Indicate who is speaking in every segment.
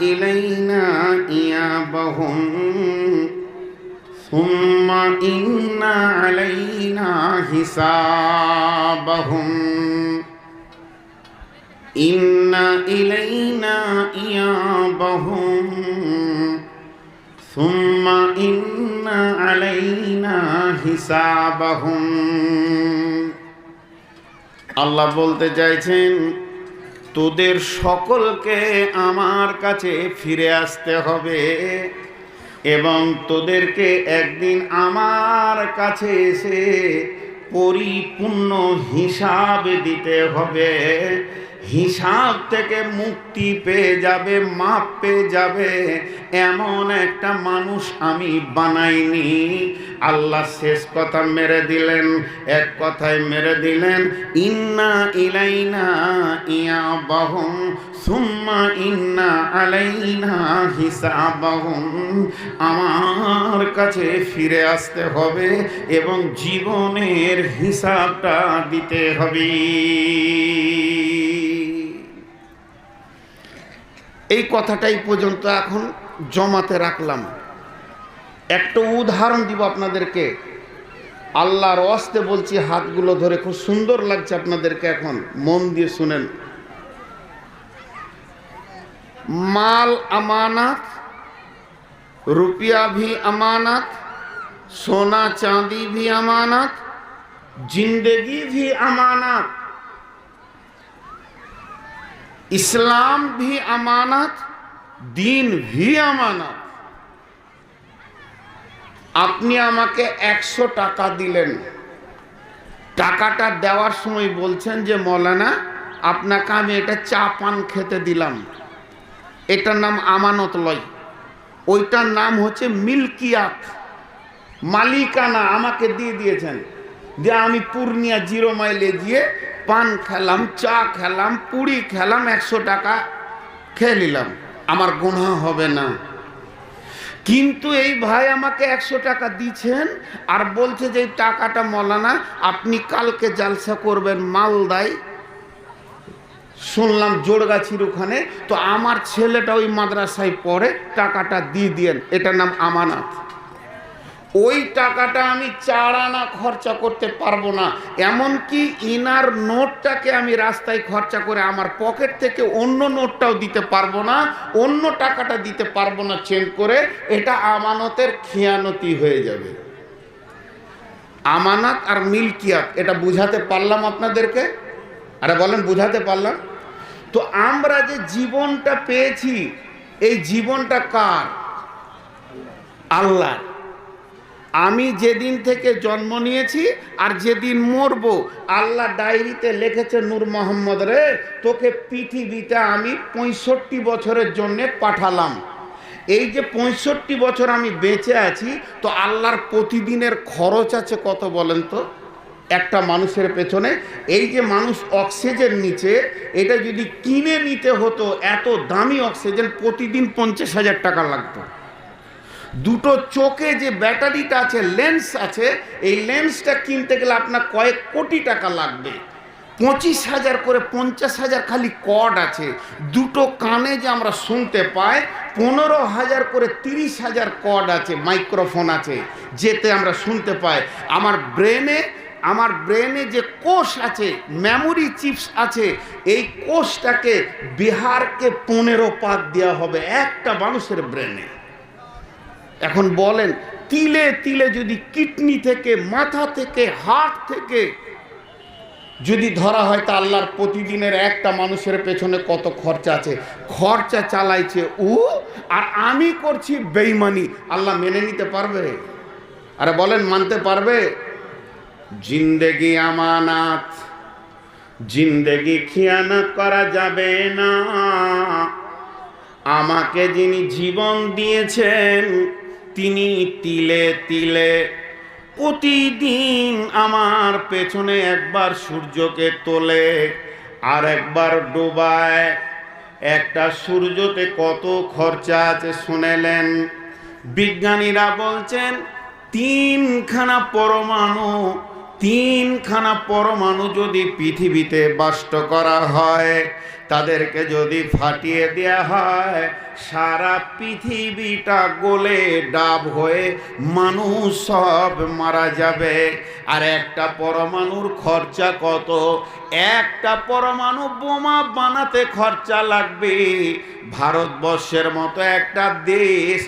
Speaker 1: إلينا إيابهم ثم إن علينا حسابهم إن إلينا إيابهم ثم إن علينا حسابهم আল্লাহ বলতে চাইছেন তোদের সকলকে আমার কাছে ফিরে আসতে হবে এবং তোদেরকে একদিন আমার কাছে এসে পরিপূর্ণ হিসাব দিতে হবে। হিসাব থেকে মুক্তি পেয়ে যাবে, মাপ পেয়ে যাবে। এমন একটা মানুষ আমি বানাইনি। আল্লাহ শেষ কথা মেরে দিলেন, এক কথায় মেরে দিলেন, ইন্না ইলাইনা ইয়া বাহুম সুম্মা ইন্না আলাইনা হিসাবাহুম। আমার কাছে ফিরে আসতে হবে এবং জীবনের হিসাবটা দিতে হবে। এই কথাটাই পর্যন্ত এখন জমাতে রাখলাম একটা উদাহরণ দিব আপনাদেরকে আল্লাহর অস্তে বলছি হাতগুলো ধরে খুব সুন্দর লাগছে আপনাদেরকে এখন মন দিয়ে শুনেন माल अमानत रुपया भी अमानत सोना चांदी भी अमानत जिंदगी भी अमानत इस्लाम भी अमानत দিন ভি আমানত আপনি আমাকে একশো টাকা দিলেন টাকাটা দেওয়ার সময় বলছেন যে মৌলানা আপনাকে আমি এটা চা পান খেতে দিলাম এটার নাম আমানত লয় ওইটার নাম হচ্ছে মিল্কিয়াত মালিকানা আমাকে দিয়ে দিয়েছেন যে আমি পূর্ণিয়া জিরো মাইলে গিয়ে পান খেলাম, চা খেলাম, পুরি খেলাম, একশো টাকা খেয়ে নিলাম। আমার গুণা হবে না। কিন্তু এই ভাই আমাকে একশো টাকা দিচ্ছেন আর বলছে যে এই টাকাটা মলানা, আপনি কালকে জালসা করবেন মালদায়। শুনলাম জোড়গাছির ওখানে, তো আমার ছেলেটা ওই মাদ্রাসায় পড়ে, টাকাটা দিয়ে দিয়েন। এটার নাম আমানত। ওই টাকাটা আমি চার আনা খরচা করতে পারব না। এমনকি ইনার নোটটাকে আমি রাস্তায় খরচা করে আমার পকেট থেকে অন্য নোটটাও দিতে পারব না, অন্য টাকাটা দিতে পারব না চেঞ্জ করে, এটা আমানতের খেয়ানতি হয়ে যাবে। আমানত আর মিল্কিয়াত, এটা বুঝাতে পারলাম আপনাদেরকে? আরে বলেন, বুঝাতে পারলাম? তো আমরা যে জীবনটা পেয়েছি, এই জীবনটা কার? আল্লাহ আমি যেদিন থেকে জন্ম নিয়েছি আর যেদিন মরবো, আল্লাহ ডায়েরিতে লিখেছে, নূর মোহাম্মদ রে, তোকে পৃথিবীতে আমি পঁয়ষট্টি বছরের জন্য পাঠালাম। এই যে পঁয়ষট্টি বছর আমি বেঁচে আছি, তো আল্লাহর প্রতিদিনের খরচ আছে কত বলেন তো? একটা মানুষের পেছনে। এই যে মানুষ অক্সিজেন নিচে এটা যদি কিনে নিতে হতো, এত দামি অক্সিজেন প্রতিদিন পঞ্চাশ হাজার টাকা লাগতো। দুটো চোখে যে ব্যাটারিটা আছে, লেন্স আছে, এই লেন্সটা কিনতে গেলে আপনার কয়েক কোটি টাকা লাগবে। পঁচিশ হাজার করে পঞ্চাশ হাজার খালি কর্ড আছে। দুটো কানে যে আমরা শুনতে পাই, পনেরো হাজার করে তিরিশ হাজার কর্ড আছে, মাইক্রোফোন আছে, যেতে আমরা শুনতে পাই। আমার ব্রেনে আমার ব্রেনে যে কোষ আছে মেমোরি চিপস আছে, এই কোষটাকে বিহারকে পনেরো পাক দেওয়া হবে একটা মানুষের ব্রেনে। এখন বলেন, তিলে তিলে যদি কিডনি থেকে, মাথা থেকে হার্ট থেকে যদি ধরা হয়, তা আল্লাহর প্রতিদিনের একটা মানুষের পেছনে কত খরচা আছে? খরচা চালাইছে ও, আর আমি করছি বেইমানি। আল্লাহ মেনে নিতে পারবে? আরে বলেন, মানতে পারবে? জিন্দেগি আমানাত, জিন্দেগি খিয়ানত করা যাবে না। আমাকে যিনি জীবন দিয়েছেন তিনি তিলে তিলে, প্রতিদিন আমার পেছনে একবার সূর্যকে তোলে, আর একবার ডোবায়। একটা সূর্যতে কত খরচা আছে শুনেলেন। বিজ্ঞানীরা বলছেন, তিনখানা পরমাণু তিনখানা পরমাণু যদি পৃথিবীতে বাষ্ট করা হয় তাদেরকে যদি ফাটিয়ে দেয়া হয়, সারা পৃথিবীটা গোলে ডাব হয়ে মানুষ সব মারা যাবে। আর একটা পরমাণুর খরচা কত? একটা পরমাণু বোমা বানাতে খরচা লাগবে। ভারতবর্ষের মতো একটা দেশ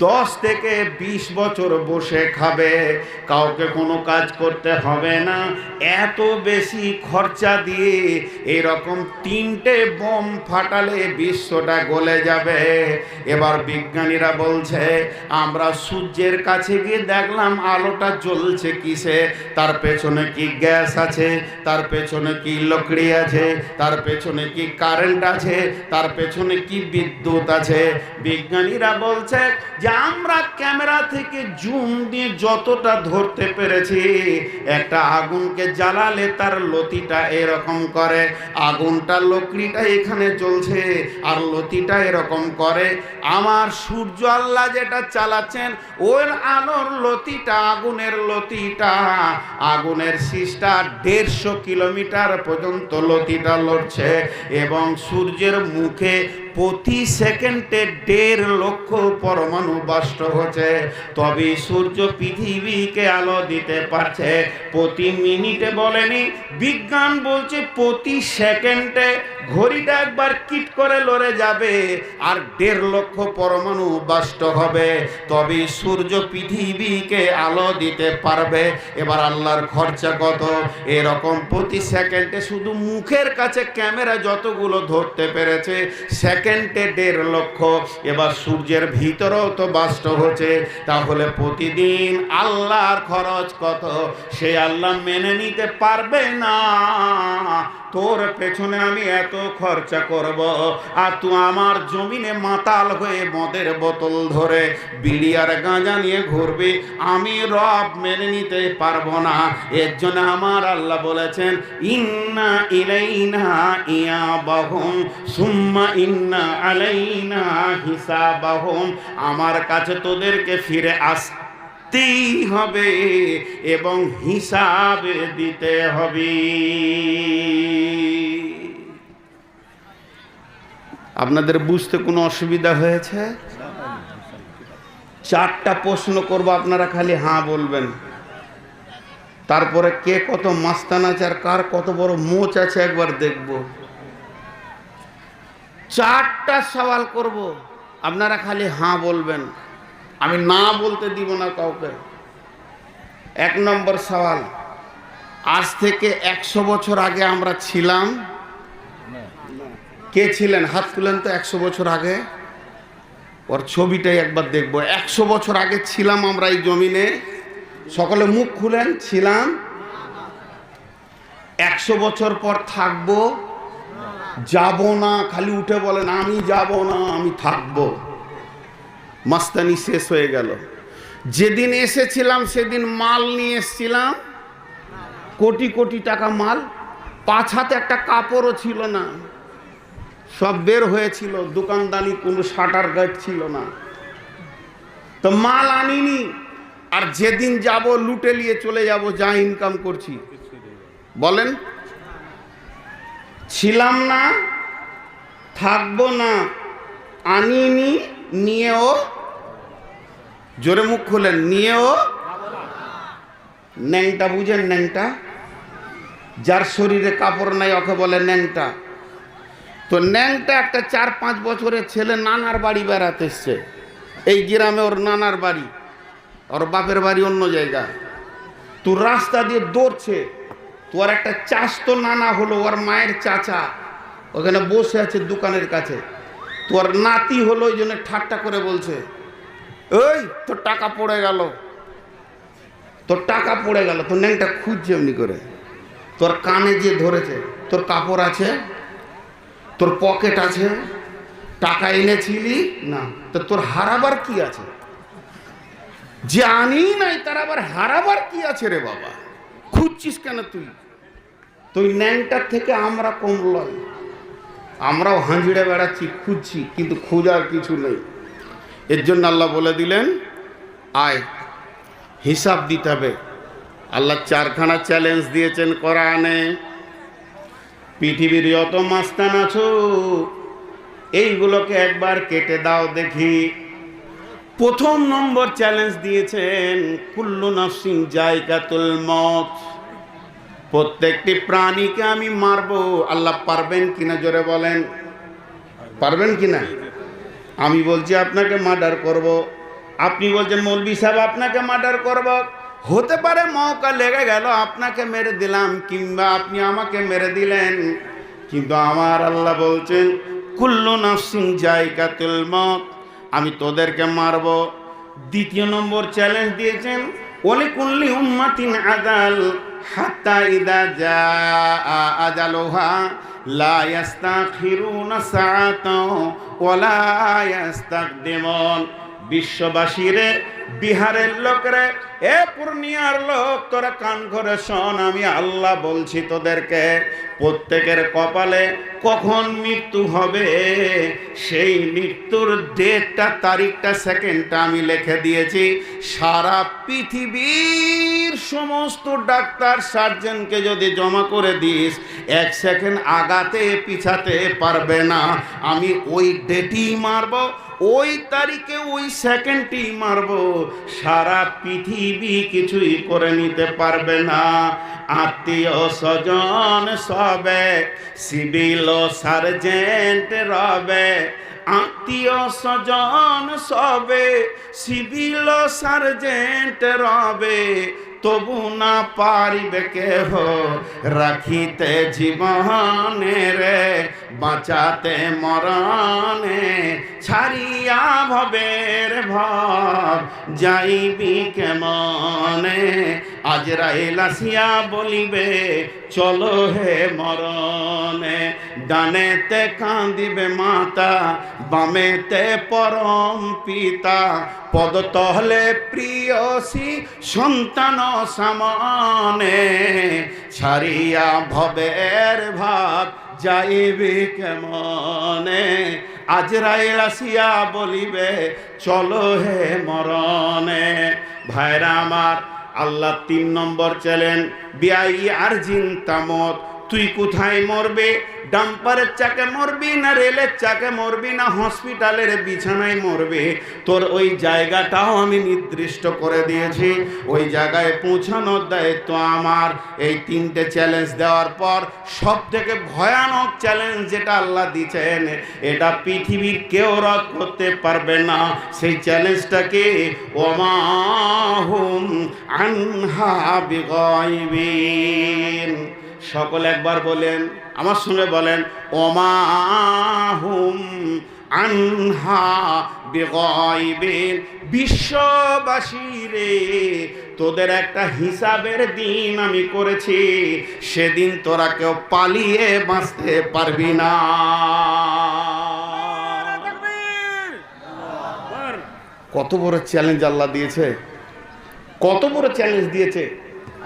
Speaker 1: দশ থেকে বিশ বছর বসে খাবে, কাউকে কোনো কাজ করতে হবে না। এত বেশি খরচা দিয়ে এরকম তিনটে বোম ফাটালে বিশ্বটা গলে যাবে। এবার বিজ্ঞানীরা বলছে, আমরা সূর্যের কাছে গিয়ে দেখলাম আলোটা জ্বলছে কিসে? তার পেছনে কি গ্যাস আছে? তার পেছনে কি লকড়ি আছে? তার পেছনে কি কারেন্ট আছে? তার পেছনে কি বিদ্যুৎ আছে। বিজ্ঞানীরা বলছে যে আমরা ক্যামেরা থেকে জুম দিয়ে যতটা ধরতে পেরেছি, একটা আগুনকে জ্বালালে তার লতিটা এরকম করে। আগুনটা লকড়িটা এখানে চলছে আর লতিটা এরকম করে। আমার সূর্য আল্লাহ যেটা চালাচ্ছেন, ওর আলোর লতিটা, আগুনের লতিটা, আগুনের শীষটা দেড়শো কিলোমিটার পর্যন্ত লতিটা লড়ছে এবং সূর্যের মুখে প্রতি সেকেন্ডে দেড় লক্ষ পরমাণু বাষ্ট হচ্ছে। তবে সূর্য পৃথিবীকে আলো দিতে পারছে। প্রতি মিনিটে বলেনি, বিজ্ঞান বলছে প্রতি সেকেন্ডে ঘড়িটা একবার কিট করে লড়ে যাবে আর দেড় লক্ষ পরমাণু বাষ্ট হবে। তবে সূর্য পৃথিবীকে আলো দিতে পারবে। এবার আল্লাহর খরচা কত? এরকম প্রতি সেকেন্ডে শুধু মুখের কাছে ক্যামেরা যতগুলো ধরতে পেরেছে, সেকেন্ডে দেড় লক্ষ এবার সূর্যের ভিতরেও তো বাষ্ট হচ্ছে। তাহলে প্রতিদিন আল্লাহর খরচ কত? সে আল্লাহ মেনে নিতে পারবে না। তোর পেছনে আমি এত খরচা করব। আর তুই আমার জমিনে মাতাল হয়ে মদের বোতল ধরে বিড়ি আর গাঁজা নিয়ে ঘুরবি, আমি রব মেনে নিতে পারব না। এর জন্য আমার আল্লাহ বলেছেন, ইন্না ইলাইনা ইয়া বাহুম সুম্মা ইন্না আলাইনা হিসাবাহুম। আমার কাছে তোদেরকে ফিরে আস দিতেই হবে এবং হিসাব দিতে হবে। আপনাদের বুঝতে কোনো অসুবিধা হয়েছে? চারটা প্রশ্ন করব, আপনারা খালি হাঁ বলবেন। তারপরে কে কত মাস্তান আছে আর কার কত বড় মোচ আছে একবার দেখব। চারটা সওয়াল করব, আপনারা খালি হাঁ বলবেন। আমি না বলতে দিব না কাউকে। এক নম্বর সওয়াল, আজ থেকে একশো বছর আগে আমরা ছিলাম। কে ছিলেন? হাত তুলেন তো একশো বছর আগে। ওর ছবিটাই একবার দেখব। একশো বছর আগে ছিলাম আমরা এই জমিনে। সকলে মুখ খুলেন, ছিলাম। একশো বছর পর থাকব। যাব না, খালি উঠে বলেন, আমি যাব না, আমি থাকব। মাস্তানি শেষ হয়ে গেল। যেদিন এসেছিলাম, সেদিন মাল নিয়ে এসেছিলাম। কোটি কোটি টাকা মাল। পাঁচ হাতে একটা কাপড়ও ছিল না। সব বের হয়েছিল। দোকানদানি কোনো শাটার গাইড ছিল না। তো মাল আনিনি। আর যেদিন যাব, লুটে নিয়ে চলে যাব, যা ইনকাম করছি। বলেন? ছিলাম না, থাকব না। আনিনি, নিয়েও জোরে মুখ খুলেন, নিয়েও ন্যাংটা, বুঝেন ন্যাংটা? যার শরীরে কাপড় নাই, ওকে বলে ন্যাংটা। তো ন্যাংটা একটা চার পাঁচ বছরের ছেলে নানার বাড়ি বেড়াতে এসছে। এই গ্রামে ওর নানার বাড়ি, ওর বাপের বাড়ি অন্য জায়গা। তো রাস্তা দিয়ে দৌড়ছে, তো তোর একটা চাষ তো নানা হলো, ওর মায়ের চাচা। ওখানে বসে আছে দোকানের কাছে। তোর নাতি হলো ওই জন্য ঠাট্টা করে বলছে ওই, তোর টাকা পড়ে গেল। তোর টাকা পড়ে গেল, তোর ন্যাংটা খুঁজছে এমনি করে। তোর কানে যে ধরেছে, তোর কাপড় আছে, তোর পকেট আছে, টাকা এনেছিলি? না, তো তোর হারাবার কি আছে? যে আনি নাই তার আবার হারাবার কি আছে রে বাবা। খুঁজছিস কেন তুই? তুই ন্যাংটার থেকে আমরা কম লয়। আমরাও হাঁজিড়ে বেড়াচ্ছি, খুঁজছি, কিন্তু খোঁজার কিছু নেই। এর জন্য আল্লাহ বলে দিলেন, আয়, হিসাব দিতে হবে। আল্লাহ চারখানা চ্যালেঞ্জ দিয়েছেন কোরআনে। পৃথিবীর যত মাস্তান আছো, এইগুলোকে একবার কেটে দাও দেখি। প্রথম নম্বর চ্যালেঞ্জ দিয়েছেন, কুল্লু নাফসিন জায়গাতুল মত প্রত্যেকটি প্রাণীকে আমি মারবো। আল্লাহ পারবেন কিনা জোরে বলেন? পারবেন কিনা? আমি বলছি, আপনাকে মার্ডার করব। আপনি বলছেন মৌলবি সাহেব, আপনাকে মার্ডার করব। হতে পারে মৌকা লেগে গেল, আপনাকে মেরে দিলাম কিংবা, আপনি আমাকে মেরে দিলেন কিন্তু আমার আল্লাহ বলছেন, কুল্লু নাফসিং জায়গাতুল মত আমি তোদেরকে মারব দ্বিতীয় নম্বর চ্যালেঞ্জ দিয়েছেন ওলি কুল্লি উম্মাতিন আদাল হাত্তা ইদা যা আজালুহা লা ইয়াস্তাখিরুনা সাআতাও ওয়ালা ইয়াস্তাকদিমুন। বিশ্ববাসীরে, বিহারের লোকরে, এ পূর্ণিয়ার লোক, তোরা কান করে শোন, আমি আল্লাহ বলছি তোদেরকে, প্রত্যেকের কপালে কখন মৃত্যু হবে? সেই মৃত্যুর ডেটটা, তারিখটা, সেকেন্ডটা আমি লিখে দিয়েছি। সারা পৃথিবীর সমস্ত ডাক্তার, সার্জনকে যদি জমা করে দিস, এক সেকেন্ড আগাতে, পিছাতে পারবে না। আমি ওই ডেটই মারবো ওই তারিখে ওই সেকেন্ডটি মারব। সারা পৃথিবী কিছুই করে নিতে পারবে না। আত্মীয় স্বজন সবে, সিভিল সার্জেন্ট রবে। আত্মীয় স্বজন সবে, সিভিল সার্জেন্ট রবে। তবু না পারিবে কেহ। রাখিতে জীবনে রে বাঁচাতে মরণে ছাড়িয়া ভবের ভাব। যাইবি কেমনে? আজরাইল আসিয়া বলিবে, চলো হে মরণে, ডানেতে কাঁদিবে মাতা, বামেতে পরম পিতা পদ তহলে প্রিয়সী সন্তান সামনে, ছাড়িয়া ভবের ভাব যাইবে কেমনে? আজরাইল আসিয়া বলিবে, চলো হে মরণে, ভাইরা আমার আল্লাহ তিন নম্বর চ্যালেঞ্জ বিআই আর জিন্তামত তুই কোথায় মরবে? ডাম্পারের চাকে মরবি না রেলের চাকে মরবি না হসপিটালের বিছানায় মরবে? তোর ওই জায়গাটাও আমি নির্দিষ্ট করে দিয়েছি। ওই জায়গায় পৌঁছানোর দায়িত্ব আমার। এই তিনটে চ্যালেঞ্জ দেওয়ার পর সব থেকে ভয়ানক চ্যালেঞ্জ যেটা আল্লাহ দিচ্ছেন, এটা পৃথিবীর কেউ রদ করতে পারবে না। সেই চ্যালেঞ্জটাকে ওমাহুম আনহা বিগাইবিন সকল একবার বলেন, আমার সঙ্গে বলেন ওমাহুম আনহা বিশ্ববাসী রে, তোদের একটা হিসাবের দিন আমি করেছি, সেদিন তোরা কেউ পালিয়ে বাঁচতে পারবি না। কত বড় চ্যালেঞ্জ আল্লাহ দিয়েছে, কত বড় চ্যালেঞ্জ দিয়েছে।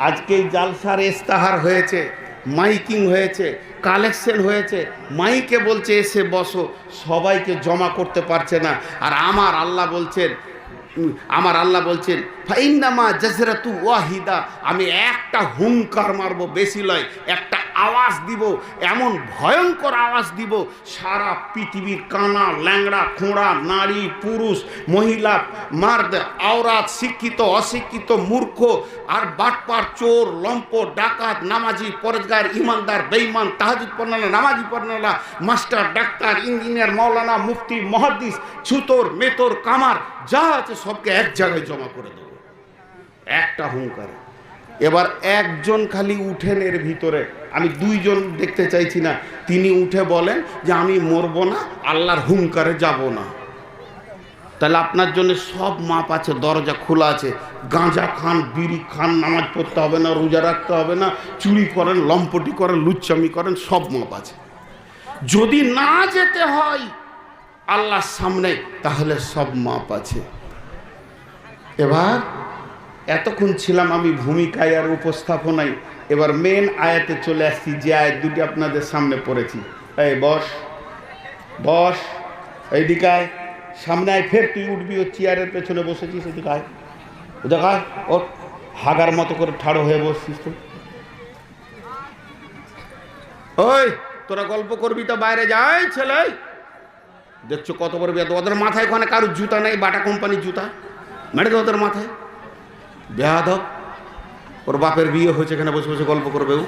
Speaker 1: আজকে জালসার ইস্তাহার হয়েছে। মাইকিং হয়েছে, কালেকশন হয়েছে, মাইকে বলছে, এসে বসো। সবাইকে জমা করতে পারছে না। আর আমার আল্লাহ বলছেন, আমার আল্লাহ বলছেন ফাইন্দামা জাজরাতু ওয়াহিদা। আমি একটা হুঙ্কার মারবো, বেশি লয়, একটা আওয়াজ দিব, এমন ভয়ঙ্কর আওয়াজ দিব, সারা পৃথিবীর কানা, ল্যাংড়া, খোঁড়া, নারী, পুরুষ, মহিলা, মার্দ আওরাত শিক্ষিত, অশিক্ষিত, মূর্খ আর বাটপার, চোর, লম্প, ডাকাত, নামাজি, পরেজগার, ইমানদার বেইমান তাহাজুদ পড়নালা নামাজি পড়নালা মাস্টার, ডাক্তার, ইঞ্জিনিয়ার মৌলানা মুফতি, মহাদিস, ছুতোর, মেতর, কামার, যা আছে সবকে এক জায়গায় জমা করে দেবো। একটা হুঙ্কার। এবার একজন খালি উঠেন এর ভিতরে। আমি দুইজন দেখতে চাইছি না। তিনি উঠে বলেন যে, আমি মরবো না, আল্লাহর হুঙ্কারে যাব না। তাহলে আপনার জন্য সব মাপ আছে, দরজা খোলা আছে। গাঁজা খান, বিড়ি খান, নামাজ পড়তে হবে না, রোজা রাখতে হবে না, চুরি করেন, লম্পটি করেন, লুচ্চামি করেন, সব মাপ আছে। যদি না যেতে হয় আল্লাহর সামনে, তাহলে সব মাপ আছে। এবার এতক্ষণ ছিলাম আমি ভূমিকায় আর উপস্থাপনায়। এবার মেন আয়াতে চলে আসছি, যে আয়াত দুটি আপনাদের সামনে পড়েছি। এই বস বস, এইদিকে আয়। সামনে আয়, ফের তুই উঠবি ও চেয়ারের পেছনে বসেছিস, এদিকে আয়। ও দেখায় ও হাগার মতো করে ঠাড়ো হয়ে বসছিস তুই। ওই, তোরা গল্প করবি তো বাইরে যাই ছেলে দেখছ কত বড় বিয়া ওদের মাথায় ওখানে কারোর জুতা নেই, বাটা কোম্পানির জুতা। মেরে ওদের মাথায়। বেহাদব ওর বাপের বিয়ে হয়েছে এখানে বসে বসে গল্প করবে ও।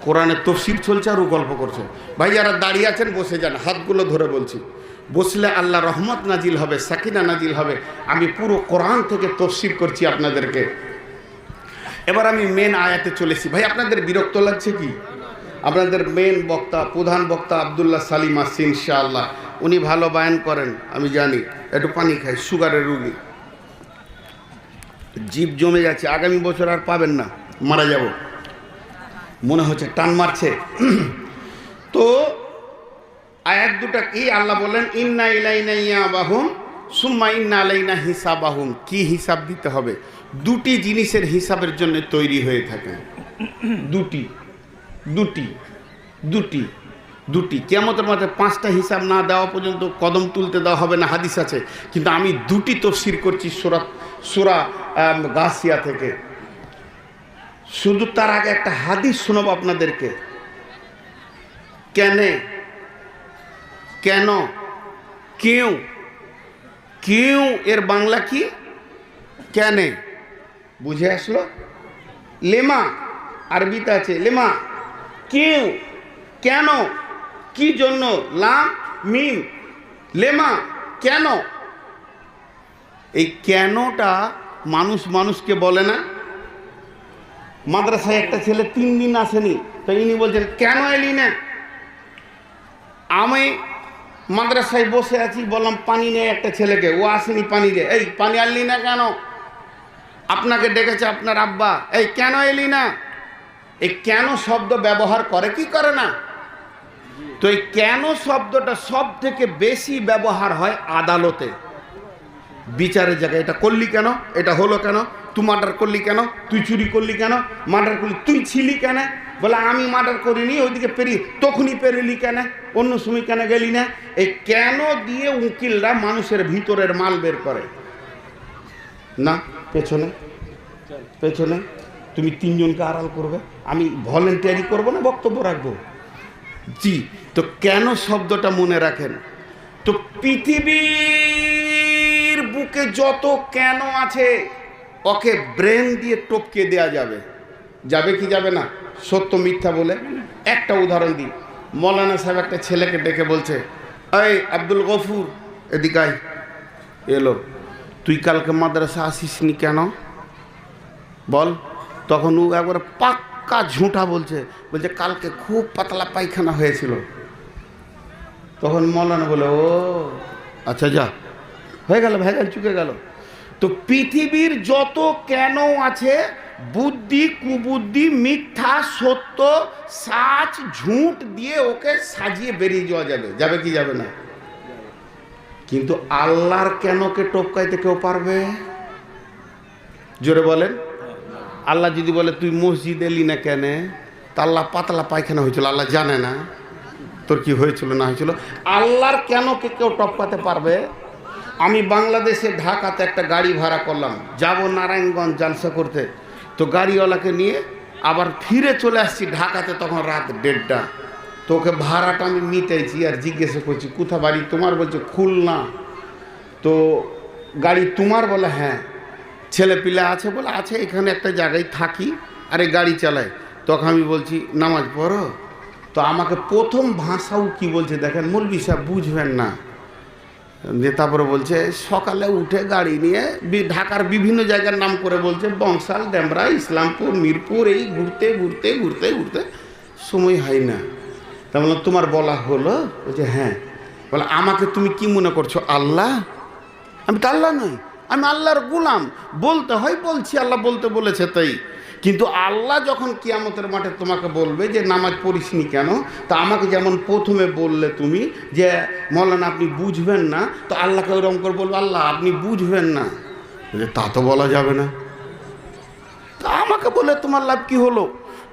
Speaker 1: কোরআনের তফসির চলছে আর ও গল্প করছে। ভাই, যারা দাঁড়িয়ে আছেন, বসে যান। হাতগুলো ধরে বলছি। বসলে আল্লাহ রহমত নাজিল হবে, সাকিনা নাজিল হবে। আমি পুরো কোরআন থেকে তফসির করছি আপনাদেরকে। এবার আমি মেন আয়াতে চলেছি ভাই, আপনাদের বিরক্ত লাগছে কি? আপনাদের মেন বক্তা, প্রধান বক্তা আবদুল্লাহ সালিম আসছি, ইনশাআল্লাহ। উনি ভালো বায়ান করেন, আমি জানি। একটু পানি খাই সুগারের রুগী। জীব জমে যাচ্ছে, আগামী বছর আর পাবেন না, মারা যাব। মনে হচ্ছে টান মারছে। তো আয়াত দুটা কি? আল্লাহ বলেন ইন্না ইলাইনা ইয়াবাহুম, সুম্মা ইন্না আলাইনা হিসাবাহুম। কি হিসাব দিতে হবে? দুটি জিনিসের হিসাবের জন্য তৈরি হয়ে থাকে। দুটি দুটি দুটি দুটি। কেমতের মাঝে পাঁচটা হিসাব না দেওয়া পর্যন্ত কদম তুলতে দেওয়া হবে না, হাদিস আছে। কিন্তু আমি দুটি তফসির করছি সুরা সুরা গাছিয়া থেকে। শুধু তার আগে একটা হাদিস শোনাবো আপনাদেরকে। কেন কেন, কেউ কেউ, এর বাংলা কি? কেন, বুঝে আসলো? লেমা, আরবিতে আছে, লেমা, কেউ, কেন, কি জন্য, লাম, মিম, লেমা, কেন এই কেনটা মানুষ মানুষকে বলে না? মাদ্রাসায় একটা ছেলে তিন দিন আসেনি, তো ইনি বলছেন, কেন এলি না? আমি মাদ্রাসায় বসে আছি, বললাম, পানি নেই একটা ছেলেকে, ও আসেনি পানি দে এই, পানি আনলি না কেন? আপনাকে ডেকেছে আপনার আব্বা। এই, কেন এলি না? এই কেন শব্দ ব্যবহার করে, কি করে না? তো এই কেন শব্দটা সব থেকে বেশি ব্যবহার হয় আদালতে? বিচারের জায়গায় এটা করলি কেন? এটা হলো কেন? তুই মার্ডার করলি কেন? তুই চুরি করলি কেন? মার্ডার করলি তুই ছিলি কেন? বলে, আমি মার্ডার করিনি, ওইদিকে পেরি তখনই পেরিলি কেন? অন্য সময় কেন গেলি না? এই কেন দিয়ে উকিলরা মানুষের ভিতরের মাল বের করে? না, পেছনে? পেছনে? তুমি তিনজনকে আড়াল করবে? আমি ভলেন্টিয়ারি করব না, বক্তব্য রাখব? জি, তো কেন শব্দটা মনে রাখেন? তো পৃথিবীর বুকে যত কেন আছে, ওকে ব্রেন দিয়ে টপকে দেয়া যাবে। যাবে কি যাবে না? সত্য মিথ্যা বলে। একটা উদাহরণ দিই। মৌলানা সাহেব একটা ছেলেকে ডেকে বলছে, এই আব্দুল গফুর, এদিকে এলো তুই কালকে মাদ্রাসা আসিস নি কেন? বল। তখন ও একবার পাক্কা ঝুঁটা বলছে বলছে, কালকে খুব পাতলা পায়খানা হয়েছিল। তখন মৌলানা বলে, ও আচ্ছা যা। হয়ে গেল, ভেজাল চুকে গেল। তো পৃথিবীর যত কেন আছে, বুদ্ধি, কুবুদ্ধি, মিথ্যা, সত্য সাজ ঝুঁট দিয়ে ওকে সাজিয়ে বেরিয়ে যাওয়া যাবে। যাবে কি যাবে না? কিন্তু আল্লাহর কেনকে টপকাইতে কেউ পারবে? জোরে বলেন। আল্লাহ যদি বলে, তুই মসজিদ এলি না কেন? তা আল্লাহ পাতলা পায়খানা হয়েছিল, আল্লাহ জানে না। তোর কি হয়েছিল, না হয়েছিল? আল্লাহর কেন কে কেউ টপকাতে পারবে? আমি বাংলাদেশে ঢাকাতে একটা গাড়ি ভাড়া করলাম। যাব নারায়ণগঞ্জ জালসা করতে। তো গাড়িওয়ালাকে নিয়ে আবার ফিরে চলে আসছি ঢাকাতে তখন রাত দেড়টা। তো ওকে ভাড়াটা আমি মিটাইছি আর জিজ্ঞেস করছি, কোথা বাড়ি? তোমার? বলছে, খুলনা। তো গাড়ি তোমার? বলে হ্যাঁ। ছেলে পিলে আছে বলে, আছে, এখানে একটা জায়গায় থাকি আর এই গাড়ি চালাই। তখন আমি বলছি, নামাজ পড়ো? তো আমাকে প্রথম ভাষাও কি বলছে দেখেন মুরগি সাহেব বুঝবেন না। তারপরে বলছে, সকালে উঠে গাড়ি নিয়ে ঢাকার বিভিন্ন জায়গার নাম করে বলছে, বংশাল, ডেমরা, ইসলামপুর, মিরপুর, এই ঘুরতে ঘুরতে ঘুরতে ঘুরতে সময় হয় না। তা বললাম তোমার বলা হলো, বলছে হ্যাঁ। বলে, আমাকে তুমি কি মনে করছ, আল্লাহ? আমি তো আল্লাহ নই, আমি আল্লাহর গুলাম। বলতে হয় বলছি, আল্লাহ বলতে বলেছে তাই। কিন্তু আল্লাহ যখন কিয়ামতের মাঠে তোমাকে বলবে যে নামাজ পড়িসনি কেন, তা আমাকে যেমন প্রথমে বললে তুমি যে, মৌলানা আপনি বুঝবেন না, তো আল্লাহকে ওরকম করে বলব, আল্লাহ আপনি বুঝবেন না। তা তো বলা যাবে না। তা আমাকে বলে তোমার লাভ কি হলো?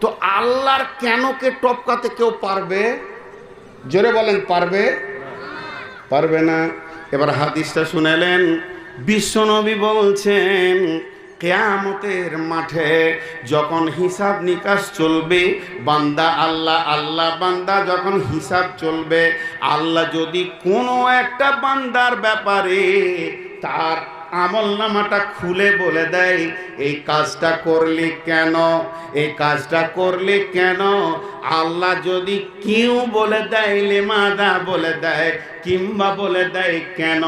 Speaker 1: তো আল্লাহর কেনকে টপকাতে কেউ পারবে? জোরে বলেন, পারবে? পারবে না। এবার হাদিসটা শুনালেন বিশ্বনবী বলছেন কেয়ামতের মাঠে যখন হিসাব নিকাশ চলবে, বান্দা আল্লাহ আল্লাহ বান্দা যখন হিসাব চলবে, আল্লাহ যদি কোনো একটা বান্দার ব্যাপারে তার আমল নামাটা খুলে বলে দেয়, এই কাজটা করলি কেন? এই কাজটা করলি কেন? আল্লাহ যদি কেউ বলে দেয়, লেমাদা বলে দেয় কিংবা বলে দেয়, কেন?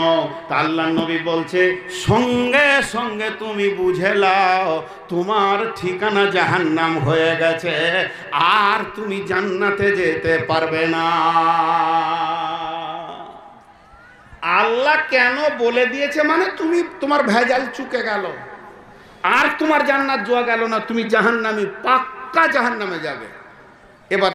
Speaker 1: আল্লাহ নবী বলছে, সঙ্গে সঙ্গে তুমি বুঝে লাও তোমার ঠিকানা জাহান্নাম হয়ে গেছে, আর তুমি জান্নাতে যেতে পারবে না। আল্লাহ কেন বলে দিয়েছে মানে তুমি তোমার ভেজাল চুকে গেল। আর তোমার জান্নাত জোয়া গেল না, তুমি জাহান্নামি, পাক্কা জাহান্নামে যাবে। এবার